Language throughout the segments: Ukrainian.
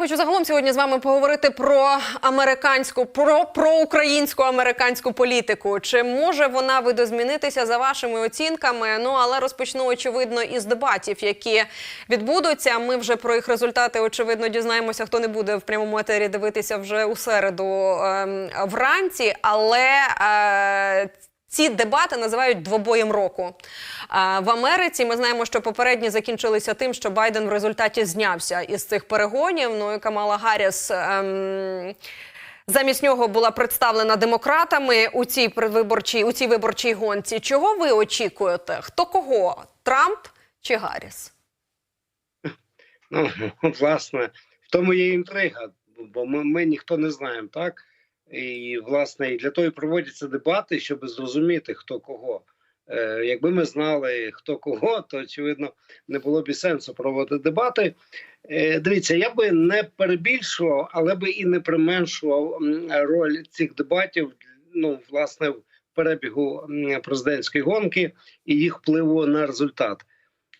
хочу загалом сьогодні з вами поговорити про американську, про проукраїнську американську політику. Чи може вона видозмінитися за вашими оцінками? Ну але розпочну очевидно із дебатів, які відбудуться. Ми вже про їх результати очевидно дізнаємося. Хто не буде в прямому етері дивитися вже у середу ем, вранці, але. Е, ці дебати називають двобоєм року. В Америці ми знаємо, що попередні закінчилися тим, що Байден в результаті знявся із цих перегонів. Ну і Камала Гарріс ем, замість нього була представлена демократами у цій предвиборчій, у цій виборчій гонці. Чого ви очікуєте? Хто кого? Трамп чи Гарріс? Ну, власне, в тому є інтрига, бо ми, ми ніхто не знаємо, так? І, власне, і для того і проводяться дебати, щоб зрозуміти, хто кого. Е, якби ми знали, хто кого, то очевидно не було б і сенсу проводити дебати. Е, дивіться, я би не перебільшував, але би і не применшував роль цих дебатів, ну, власне, в перебігу президентської гонки і їх впливу на результат.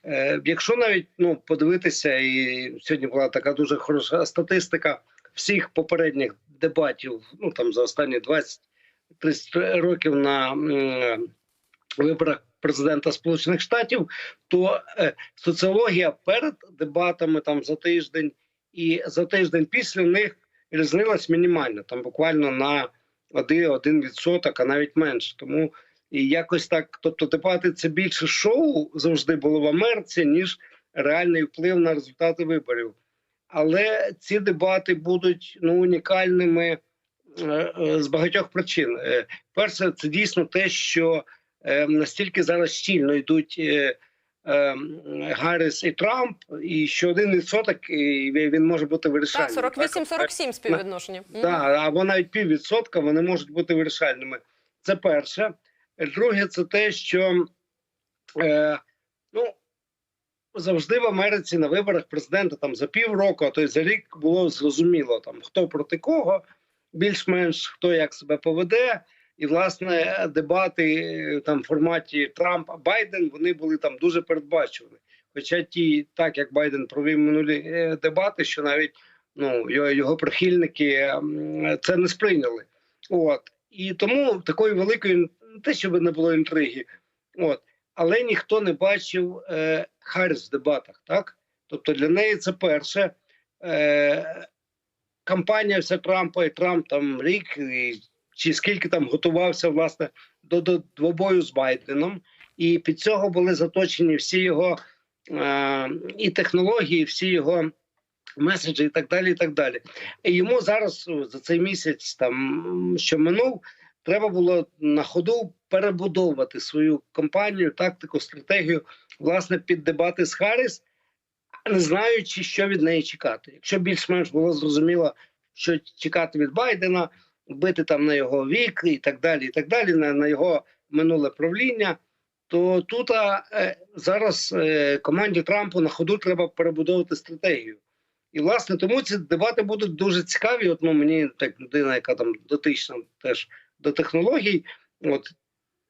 Е, Якщо навіть ну подивитися, і сьогодні була така дуже хороша статистика всіх попередніх дебатів, ну там за останні 20-30 років на м, виборах президента Сполучених Штатів, то е, соціологія перед дебатами там за тиждень і за тиждень після них різнилась мінімально, там буквально на 1 відсоток, а навіть менше. Тому і якось так, тобто, дебати це більше шоу завжди було в Америці, ніж реальний вплив на результати виборів. Але ці дебати будуть ну унікальними е, е, з багатьох причин. Е, Перше, це дійсно те, що настільки зараз щільно йдуть Гарріс і Трамп, і що один відсоток він може бути вирішальним. Так, 48-47 співвідношення. Так, або навіть піввідсотка вони можуть бути вирішальними. Це перше. Друге, це те, що ну, завжди в Америці на виборах президента там за півроку, а то й за рік було зрозуміло, там хто проти кого, більш-менш хто як себе поведе. І власне дебати е, там в форматі Трамп Байден вони були там дуже передбачувані. Хоча ті, так як Байден провів минулі е, дебати, що навіть ну його, прихильники це не сприйняли. От і тому такої великої не те, щоб не було інтриги, от але ніхто не бачив е, Харріс в дебатах. Так, тобто для неї це перше. Е, Кампанія вся Трампа і Трамп там рік і, чи скільки там готувався власне до, до двобою з Байденом, і під цього були заточені всі його е, і технології, всі його меседжі, і так далі. І так далі. І йому зараз за цей місяць, там що минув, треба було на ходу перебудовувати свою кампанію, тактику, стратегію, власне, під дебати з Харріс, не знаючи, що від неї чекати. Якщо більш-менш було зрозуміло, що чекати від Байдена, бити там на його вік і так далі, і так далі, на, на його минуле правління. То тут а, е, зараз е, команді Трампу на ходу треба перебудовувати стратегію. І власне тому ці дебати будуть дуже цікаві. От ну мені так людина, яка там дотична теж до технологій. От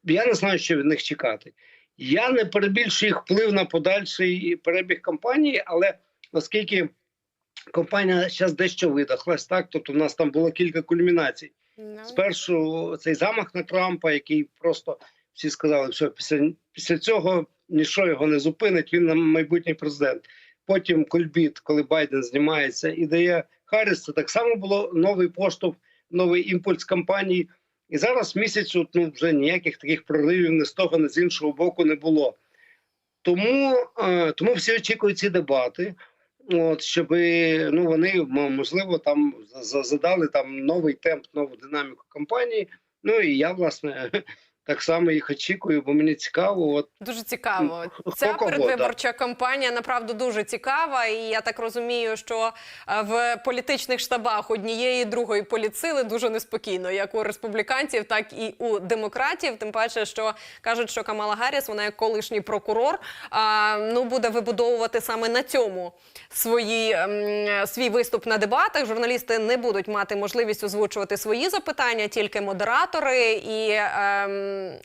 я не знаю, що від них чекати. Я не перебільшую їх вплив на подальший перебіг кампанії, але оскільки компанія зараз дещо видохлась, так тобто в нас там було кілька кульмінацій. Ну, Спершу цей замах на Трампа, який просто всі сказали, що після, після цього нічого його не зупинить. Він нам майбутній президент. Потім кульбіт, коли Байден знімається і дає Харріс, це так само було новий поштовх, новий імпульс кампанії. І зараз місяць ну, вже ніяких таких проривів не з того, не з іншого боку не було. Тому, е, тому всі очікують ці дебати. От щоб ну вони можливо там за- задали там новий темп, нову динаміку кампанії. Ну і я власне так само їх очікую, бо мені цікаво. От Дуже цікаво. Ця кого, передвиборча кампанія направду дуже цікава, і я так розумію, що е, в політичних штабах однієї і другої політсили дуже неспокійно, як у республіканців, так і у демократів. Тим паче, що кажуть, що Камала Гарріс, вона як колишній прокурор, а, ну буде вибудовувати саме на цьому свої ем, свій виступ на дебатах. Журналісти не будуть мати можливість озвучувати свої запитання, тільки модератори і.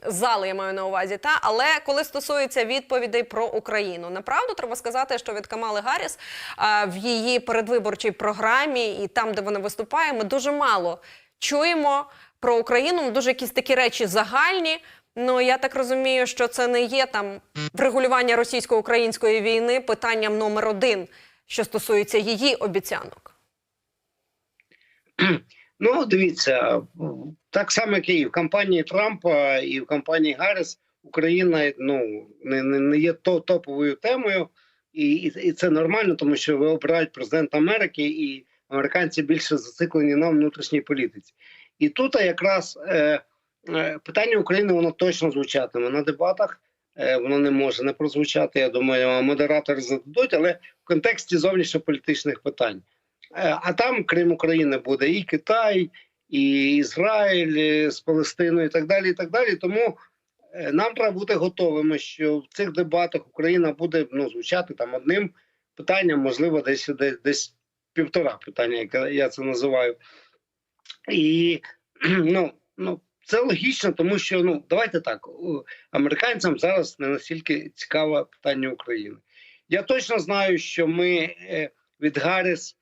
Зали, я маю на увазі. Та але коли стосується відповідей про Україну, направду треба сказати, що від Камали Гарріс а, в її передвиборчій програмі і там, де вона виступає, ми дуже мало чуємо про Україну. Дуже якісь такі речі загальні. Ну я так розумію, що це не є там врегулювання російсько-української війни питанням номер один, що стосується її обіцянок. Ну, дивіться, так само, як і в кампанії Трампа і в кампанії Гарріс, Україна ну не, не, не є то топовою темою, і, і, і це нормально, тому що ви обирають президента Америки, і американці більше зациклені на внутрішній політиці. І тут якраз е, е, питання України воно точно звучатиме на дебатах. Е, воно не може не прозвучати. Я думаю, модератори зададуть, але в контексті зовнішньополітичних питань. Е, А там, крім України, буде і Китай, і Ізраїль з Палестиною, і так далі. І так далі. Тому е, нам треба бути готовими, що в цих дебатах Україна буде ну, звучати там одним питанням, можливо, десь десь, десь півтора питання, як я це називаю. І ну, ну, це логічно, тому що ну давайте так, американцям зараз не настільки цікаве питання України. Я точно знаю, що ми е, від Гарріс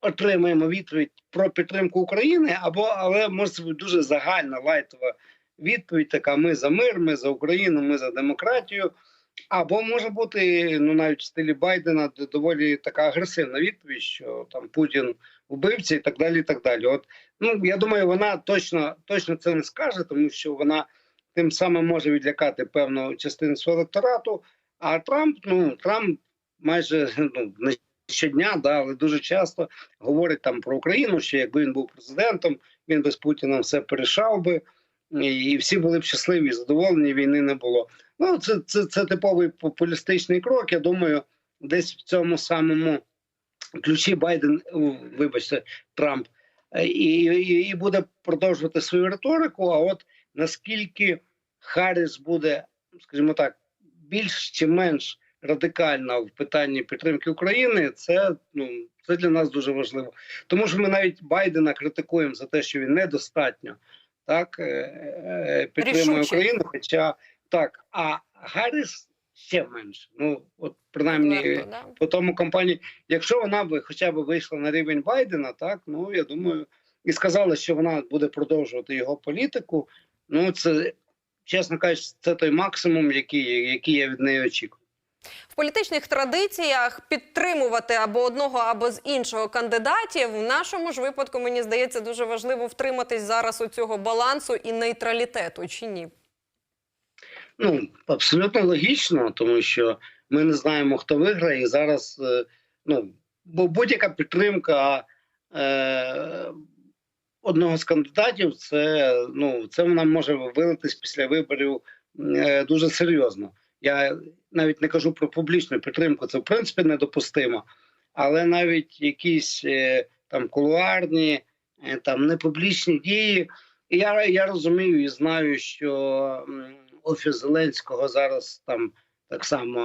отримаємо відповідь про підтримку України, або але може бути дуже загальна лайтова відповідь. Така: ми за мир, ми за Україну, ми за демократію. Або може бути ну навіть в стилі Байдена доволі така агресивна відповідь, що там Путін вбивця і так далі. І так далі. От ну я думаю, вона точно точно це не скаже, тому що вона тим самим може відлякати певну частину свого електорату. А Трамп, ну Трамп майже ну не щодня, да, але дуже часто говорить там про Україну, що якби він був президентом, він би з Путіном все порішав би, і, всі були б щасливі, задоволені, війни не було. Ну, це, це, це типовий популістичний крок. Я думаю, десь в цьому самому ключі Байден, вибачте, Трамп, е, і, і, і буде продовжувати свою риторику. А от наскільки Харріс буде, скажімо так, більш чи менш радикальна в питанні підтримки України, це ну це для нас дуже важливо. Тому що ми навіть Байдена критикуємо за те, що він недостатньо так е, е, підтримує Рішуче. Україну. Хоча так, а Гарріс ще менше. Ну от принаймні да? по тому компанії, якщо вона би хоча б вийшла на рівень Байдена, так ну я думаю, і сказала, що вона буде продовжувати його політику. Ну це чесно кажучи, це той максимум, який, який я від неї очікую. В політичних традиціях підтримувати або одного, або з іншого кандидатів в нашому ж випадку мені здається дуже важливо втриматись зараз у цього балансу і нейтралітету, чи ні? Ну абсолютно логічно, тому що ми не знаємо, хто виграє, і зараз е, ну бо будь-яка підтримка е, одного з кандидатів, це ну це вона може вилитись після виборів е, дуже серйозно. Я навіть не кажу про публічну підтримку, це в принципі недопустимо. Але навіть якісь е, там кулуарні, е, там непублічні дії. І я, я розумію і знаю, що офіс Зеленського зараз там так само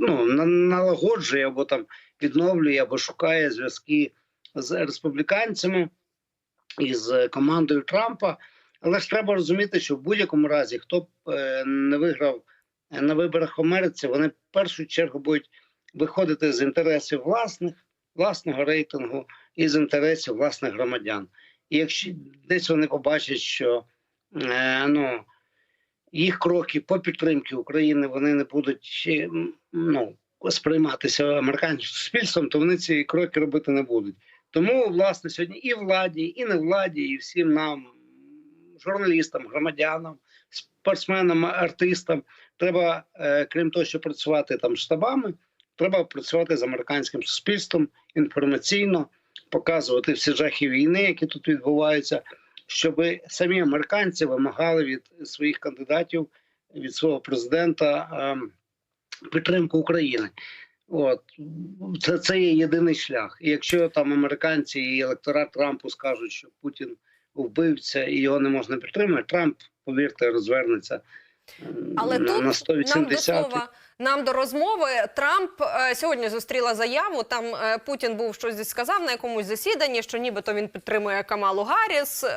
ну, налагоджує або там відновлює, або шукає зв'язки з республіканцями і з командою Трампа. Але ж треба розуміти, що в будь-якому разі, хто б е, не виграв на виборах в Америці, вони в першу чергу будуть виходити з інтересів власних, власного рейтингу і з інтересів власних громадян. І якщо десь вони побачать, що е, ну, їх кроки по підтримці України вони не будуть е, ну, сприйматися американським суспільством, то вони ці кроки робити не будуть. Тому, власне, сьогодні і владі, і не владі, і всім нам, журналістам, громадянам, спортсменам, артистам, треба, е, крім того, що працювати там штабами, треба працювати з американським суспільством інформаційно, показувати всі жахи війни, які тут відбуваються, щоб самі американці вимагали від своїх кандидатів, від свого президента ем, підтримку України. От це, це є єдиний шлях. І якщо там американці і електорат Трампу скажуть, що Путін вбивця і його не можна підтримати, Трамп, повірте, розвернеться Але тут на 180. нам до слова Нам до розмови Трамп е, сьогодні зустріла заяву. Там е, Путін був щось сказав на якомусь засіданні, що нібито він підтримує Камалу Гарріс е,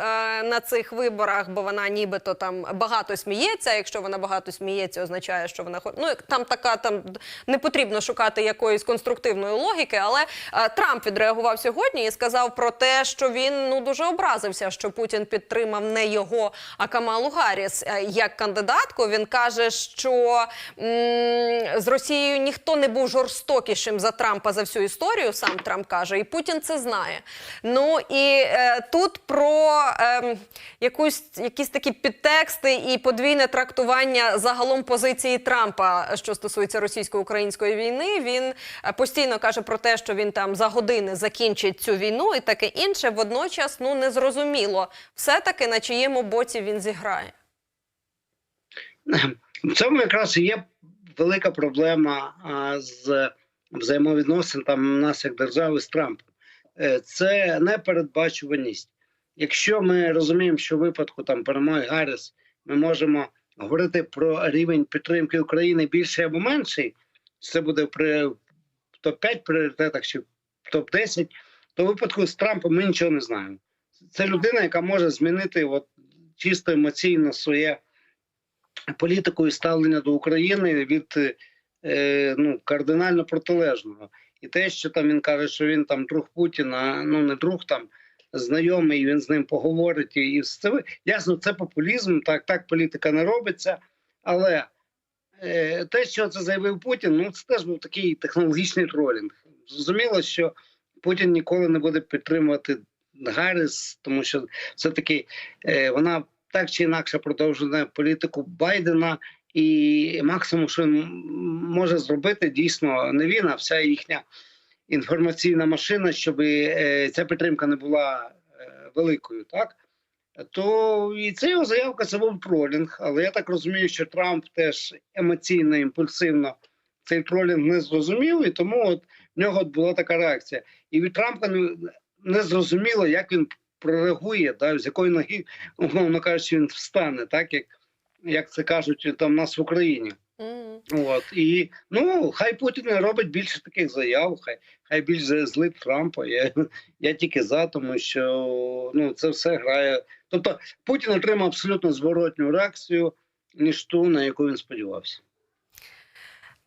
на цих виборах, бо вона нібито там багато сміється. Якщо вона багато сміється, означає, що вона ну там така там не потрібно шукати якоїсь конструктивної логіки. Але Трамп відреагував сьогодні і сказав про те, що він ну дуже образився, що Путін підтримав не його, а Камалу Гарріс як кандидатку. Він каже, що м, з Росією ніхто не був жорстокішим за Трампа за всю історію. Сам Трамп каже, і Путін це знає. Ну і е, тут про е, якусь якісь такі підтексти і подвійне трактування загалом позиції Трампа, що стосується російсько-української війни. Він е, постійно каже про те, що він там за години закінчить цю війну і таке інше. Водночас ну зрозуміло все таки на чиєму боці він зіграє. В цьому якраз і є велика проблема з взаємовідносин там нас як держави з Трампом. Е, Це непередбачуваність. Якщо ми розуміємо, що в випадку там перемоги Гарріс ми можемо говорити про рівень підтримки України більший або менший, це буде при топ-5 пріоритетах чи топ-10, то в випадку з Трампом ми нічого не знаємо. Це людина, яка може змінити от, чисто емоційно своє політику і ставлення до України від е, ну, кардинально протилежного. І те, що там він каже, що він там друг Путіна, ну не друг там знайомий, він з ним поговорить. І, це ясно, це популізм, так, так політика не робиться. Але е, те, що це заявив Путін, ну це теж був такий технологічний тролінг. Зрозуміло, що Путін ніколи не буде підтримувати Гарріс, тому що все-таки е, вона так чи інакше продовжує політику Байдена, і максимум, що він може зробити, дійсно не він, а вся їхня інформаційна машина, щоб е, ця підтримка не була е, великою, так то і це його заявка це був тролінг. Але я так розумію, що Трамп теж емоційно, імпульсивно цей тролінг не зрозумів, і тому от в нього от була така реакція. І від Трампа не, не зрозуміло, як він прореагує, да, з якої ноги, умовно кажучи, він встане, так як, як це кажуть там нас в Україні. Мгм. От і ну хай Путін робить більше таких заяв, хай хай більше злить Трампа. Я, я тільки за, тому що ну це все грає. Тобто Путін отримав абсолютно зворотню реакцію, ніж ту, на яку він сподівався.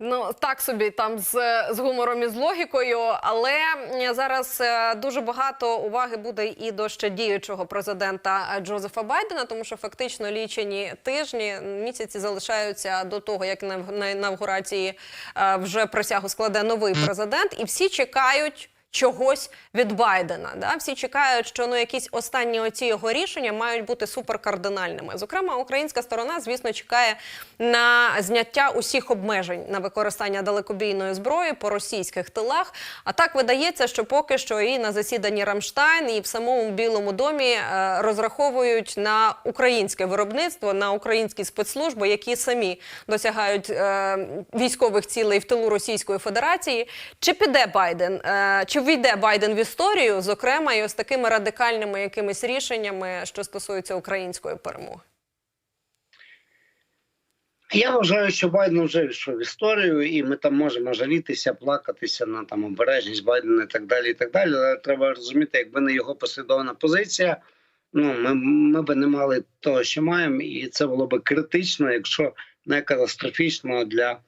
Ну так собі там з, з гумором і з логікою, але зараз е, дуже багато уваги буде і до ще діючого президента е, Джозефа Байдена, тому що фактично лічені тижні, місяці залишаються до того, як на, на інавгурації е, вже присягу складе новий президент, і всі чекають. Чогось від Байдена, да всі чекають, що ну якісь останні оці його рішення мають бути суперкардинальними. Зокрема, українська сторона, звісно, чекає на зняття усіх обмежень на використання далекобійної зброї по російських тилах. А так видається, що поки що і на засіданні Рамштайн, і в самому Білому домі е, розраховують на українське виробництво, на українські спецслужби, які самі досягають е, військових цілей в тилу Російської Федерації. Чи піде Байден? Е, чи війде Байден в історію, зокрема, і ось такими радикальними якимись рішеннями, що стосуються української перемоги? Я вважаю, що Байден вже війшов в історію, і ми там можемо жалітися, плакатися на там обережність Байдена і так далі. І так далі. Але треба розуміти, якби не його послідовна позиція. Ну ми, ми би не мали того, що маємо, і це було би критично, якщо не катастрофічно для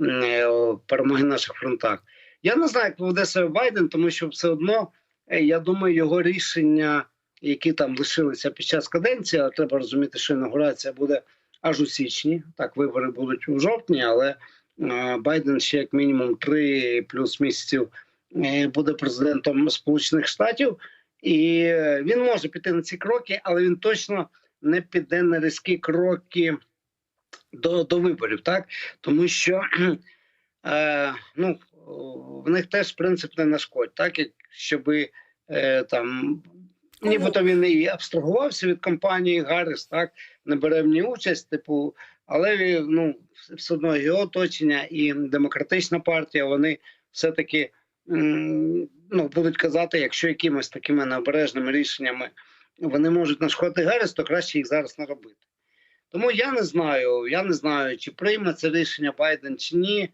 е, перемоги наших фронтах. Я не знаю, як поведе себе Байден, тому що все одно е, я думаю, його рішення, які там лишилися під час каденції, але треба розуміти, що інаугурація буде аж у січні. Так, вибори будуть у жовтні, але е, Байден ще як мінімум три плюс місяців е, буде президентом Сполучених Штатів, і він може піти на ці кроки, але він точно не піде на різкі кроки до, до виборів, так тому що е, ну в них теж принцип не нашкодь, так як щоби е, там. Нібито він і абстрагувався від компанії Гарріс, так не бере в ній участь, типу, але ну все одно його оточення і демократична партія, вони все-таки ну, будуть казати, якщо якимось такими необережними рішеннями вони можуть нашкодити Гарріс, то краще їх зараз не робити. Тому я не знаю, я не знаю, чи прийме це рішення Байден чи ні.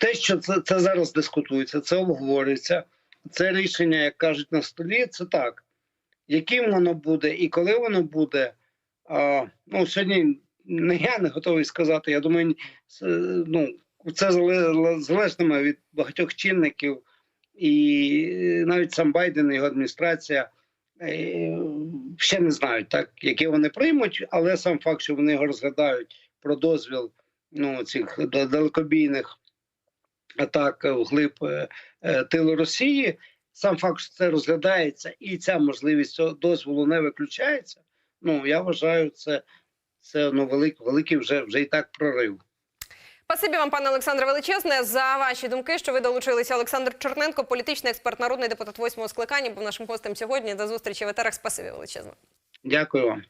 Те, що це, це зараз дискутується, це обговорюється. Це рішення, як кажуть, на столі, це так. Яким воно буде і коли воно буде, а, ну сьогодні не я не готовий сказати. Я думаю, ну, це зале- залежатиме від багатьох чинників, і навіть сам Байден і його адміністрація е, ще не знають, так, які вони приймуть, але сам факт, що вони його розглядають про дозвіл ну, цих далекобійних атак вглиб е, е, тилу Росії. Сам факт, що це розглядається, і ця можливість цього дозволу не виключається. Ну я вважаю, це, це ну, велик, великий вже, вже і так прорив. Спасибі вам, пане Олександре, величезне за ваші думки, що ви долучилися. Олександр Черненко, політичний експерт, народний депутат восьмого скликання, був нашим гостем сьогодні. До зустрічі в етерах. Спасибі величезне. Дякую вам.